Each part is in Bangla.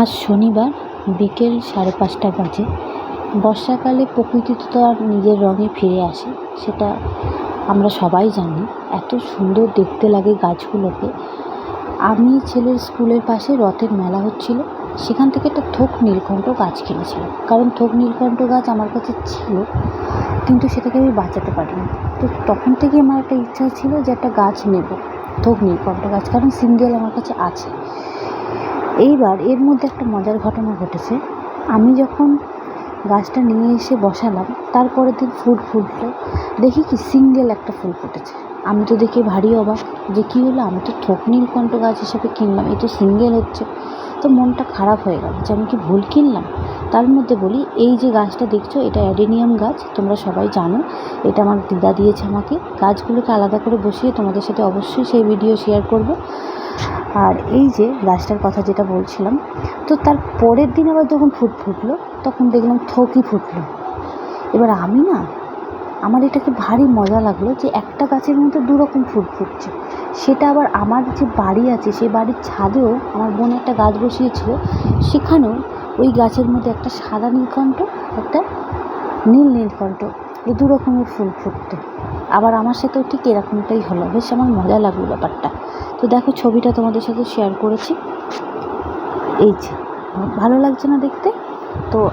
আজ শনিবার বিকেল সাড়ে পাঁচটা বাজে। বর্ষাকালে প্রকৃতি তো আর নিজের রঙে ফিরে আসে, সেটা আমরা সবাই জানি। এত সুন্দর দেখতে লাগে গাছগুলোকে। আমি ছেলের স্কুলের পাশে রথের মেলা হচ্ছিল, সেখান থেকে একটা থোক নীলকণ্ঠ গাছ কিনেছিলাম। কারণ থোক নীলকণ্ঠ গাছ আমার কাছে ছিল, কিন্তু সেটাকে আমি বাঁচাতে পারিনি। তো তখন থেকে আমার একটা ইচ্ছা ছিল যে একটা গাছ নেব, থোক নীলকণ্ঠ গাছ, কারণ সিঙ্গেল আমার কাছে আছে। এইবার এর মধ্যে একটা মজার ঘটনা ঘটেছে। আমি যখন গাছটা নিয়ে এসে বসালাম, তারপরের দিন ফুল ফুটল। দেখি কি সিঙ্গেল একটা ফুল ফুটেছে। আমি তো দেখে ভারী অবাক যে কী হলো, আমি তো থোক নীলকণ্ঠ গাছ হিসেবে কিনলাম এ তো সিঙ্গেল হচ্ছে। তো মনটা খারাপ হয়ে গেল যে আমি কি ভুল কিনলাম? তার মধ্যে বলি, এই যে গাছটা দেখছ, এটা অ্যাডেনিয়াম গাছ, তোমরা সবাই জানো। এটা আমার দিদা দিয়েছে আমাকে। গাছগুলোকে আলাদা করে বসিয়ে তোমাদের সাথে অবশ্যই সেই ভিডিও শেয়ার করব। আর এই যে গাছটার কথা যেটা বলছিলাম, তো তার পরের দিন আবার যখন ফুট ফুটলো, তখন দেখলাম থোকই ফুটলো। এবার আমি না, আমার এটাকে ভারী মজা লাগল যে একটা গাছের মধ্যে দু রকম ফুল ফুটছে। সেটা আবার আমার যে বাড়ি আছে সেই বাড়ির ছাদেও আমার বোন একটা গাছ বসিয়েছিল, সেখানেও ওই গাছের মধ্যে একটা সাদা নীলকণ্ঠ, একটা নীল নীলকণ্ঠ। এই দু রকমের ফুল ফুটতো। আবার আমার সাথেও ঠিক এরকমটাই হলো। বেশ আমার মজা লাগল ব্যাপারটা। তো দেখো, ছবিটা তোমাদের সাথে শেয়ার করেছি। এই যে, ভালো লাগছে না দেখতে? তো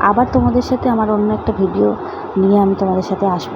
আবার তোমাদের সাথে আমার অন্য একটা ভিডিও নিয়ে আমি তোমাদের সাথে আসব।